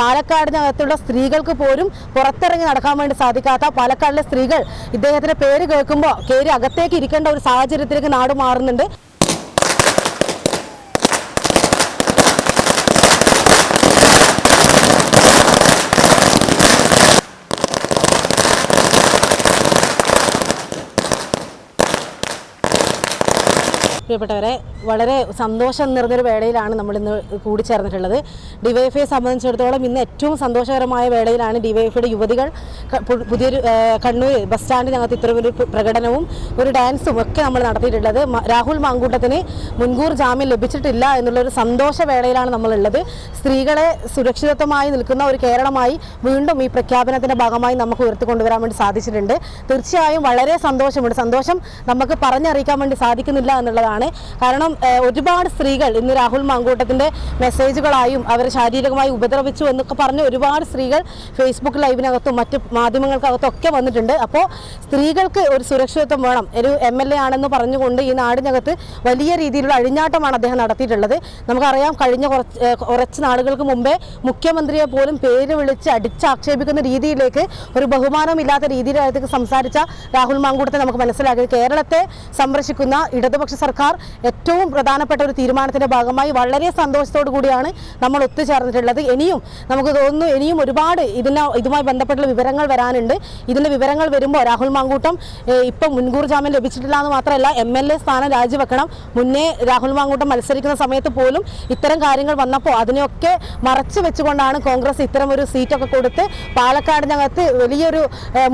പാലക്കാടിനകത്തുള്ള സ്ത്രീകൾക്ക് പോലും പുറത്തിറങ്ങി നടക്കാൻ വേണ്ടി സാധിക്കാത്ത പാലക്കാടിലെ സ്ത്രീകൾ ഇദ്ദേഹത്തിന്റെ പേര് കേൾക്കുമ്പോൾ കയറി അകത്തേക്ക് ഇരിക്കേണ്ട ഒരു സാഹചര്യത്തിലേക്ക് നാട് മാറുന്നുണ്ട്. പ്രിയപ്പെട്ടവരെ വളരെ സന്തോഷം നിറഞ്ഞൊരു വേളയിലാണ് നമ്മൾ ഇന്ന് കൂടിച്ചേർന്നിട്ടുള്ളത് ഡിവൈഎഫ്ഐയെ സംബന്ധിച്ചിടത്തോളം ഇന്ന് ഏറ്റവും സന്തോഷകരമായ വേളയിലാണ് ഡിവൈഎഫ്ഐയുടെ യുവതികൾ പുതിയൊരു കണ്ണൂർ ബസ് സ്റ്റാൻഡിനകത്ത് ഇത്തരമൊരു പ്ര- പ്രകടനവും ഒരു ഡാൻസും ഒക്കെ നമ്മൾ നടത്തിയിട്ടുള്ളത്. രാഹുൽ മാങ്കൂട്ടത്തിന് മുൻകൂർ ജാമ്യം ലഭിച്ചിട്ടില്ല എന്നുള്ളൊരു സന്തോഷ വേളയിലാണ് നമ്മളുള്ളത്. സ്ത്രീകളെ സുരക്ഷിതത്വമായി നിൽക്കുന്ന ഒരു കേരളമായി വീണ്ടും ഈ പ്രഖ്യാപനത്തിന്റെ ഭാഗമായി നമുക്ക് ഉയർത്തിക്കൊണ്ടുവരാൻ വേണ്ടി സാധിച്ചിട്ടുണ്ട്. തീർച്ചയായും വളരെ സന്തോഷമുണ്ട്. സന്തോഷം നമുക്ക് പറഞ്ഞറിയിക്കാൻ വേണ്ടി സാധിക്കുന്നില്ല എന്നുള്ളതാണ് കാരണം ഒരുപാട് സ്ത്രീകൾ ഇന്ന് രാഹുൽ മാങ്കൂട്ടത്തിന്റെ മെസ്സേജുകളായും അവരെ ശാരീരികമായി ഉപദ്രവിച്ചു എന്നൊക്കെ പറഞ്ഞ് ഒരുപാട് സ്ത്രീകൾ ഫേസ്ബുക്ക് ലൈവിനകത്തും മറ്റ് മാധ്യമങ്ങൾക്കകത്തും ഒക്കെ വന്നിട്ടുണ്ട്. അപ്പോൾ സ്ത്രീകൾക്ക് ഒരു സുരക്ഷിതത്വം വേണം. ഒരു എം എൽ എ ആണെന്ന് പറഞ്ഞുകൊണ്ട് ഈ നാടിനകത്ത് വലിയ രീതിയിലുള്ള അഴിഞ്ഞാട്ടമാണ് അദ്ദേഹം നടത്തിയിട്ടുള്ളത്. നമുക്കറിയാം കഴിഞ്ഞ കുറച്ച് കുറച്ച് നാളുകൾക്ക് മുമ്പേ മുഖ്യമന്ത്രിയെ പോലും പേര് വിളിച്ച് അടിച്ചാക്ഷേപിക്കുന്ന രീതിയിലേക്ക് ഒരു ബഹുമാനമില്ലാത്ത രീതിയിലേക്ക് സംസാരിച്ച രാഹുൽ മാങ്കൂട്ടത്തെ നമുക്ക് മനസ്സിലാക്കി. കേരളത്തെ സംരക്ഷിക്കുന്ന ഇടതുപക്ഷ സർക്കാർ ഏറ്റവും പ്രധാനപ്പെട്ട ഒരു തീരുമാനത്തിന്റെ ഭാഗമായി വളരെ സന്തോഷത്തോടു കൂടിയാണ് നമ്മൾ ഒത്തുചേർന്നിട്ടുള്ളത്. ഇനിയും നമുക്ക് തോന്നുന്നു ഇനിയും ഒരുപാട് ഇതിന് ഇതുമായി ബന്ധപ്പെട്ടുള്ള വിവരങ്ങൾ വരാനുണ്ട്. ഇതിന്റെ വിവരങ്ങൾ വരുമ്പോൾ രാഹുൽ മാങ്കൂട്ടം ഇപ്പം മുൻകൂർ ജാമ്യം ലഭിച്ചിട്ടില്ല എന്ന് മാത്രമല്ല എം എൽ എ സ്ഥാനം രാജിവെക്കണം. മുന്നേ രാഹുൽ മാങ്കൂട്ടം മത്സരിക്കുന്ന സമയത്ത് പോലും ഇത്തരം കാര്യങ്ങൾ വന്നപ്പോൾ അതിനെയൊക്കെ മറച്ചു വെച്ചുകൊണ്ടാണ് കോൺഗ്രസ് ഇത്തരം ഒരു സീറ്റൊക്കെ കൊടുത്ത് പാലക്കാടിനകത്ത് വലിയൊരു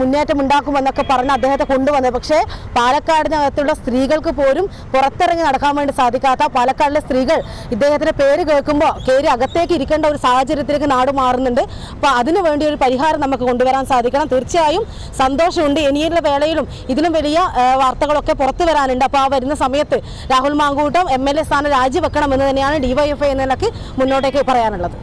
മുന്നേറ്റം ഉണ്ടാക്കുമെന്നൊക്കെ പറഞ്ഞ് അദ്ദേഹത്തെ കൊണ്ടുവന്നത്. പക്ഷേ പാലക്കാടിനകത്തുള്ള സ്ത്രീകൾക്ക് പോലും പുറത്തിറങ്ങി നടക്കാൻ വേണ്ടി സാധിക്കാത്ത പാലക്കാടിലെ സ്ത്രീകൾ ഇദ്ദേഹത്തിന്റെ പേര് കേൾക്കുമ്പോൾ കയറി അകത്തേക്ക് ഇരിക്കേണ്ട ഒരു സാഹചര്യത്തിലേക്ക് നാട് മാറുന്നുണ്ട്. അപ്പോൾ അതിനു വേണ്ടി ഒരു പരിഹാരം നമുക്ക് കൊണ്ടുവരാൻ സാധിക്കണം. തീർച്ചയായും സന്തോഷമുണ്ട്. ഇനിയുള്ള വേളയിലും ഇതിലും വലിയ വാർത്തകളൊക്കെ പുറത്തു വരാനുണ്ട്. അപ്പോൾ ആ വരുന്ന സമയത്ത് Rahul Mankoottam M L A സ്ഥാനം രാജിവെക്കണം എന്ന് തന്നെയാണ് ഡിവൈഎഫ്ഐ എന്ന നിലയ്ക്ക് മുന്നോട്ടേക്ക് പറയാനുള്ളത്.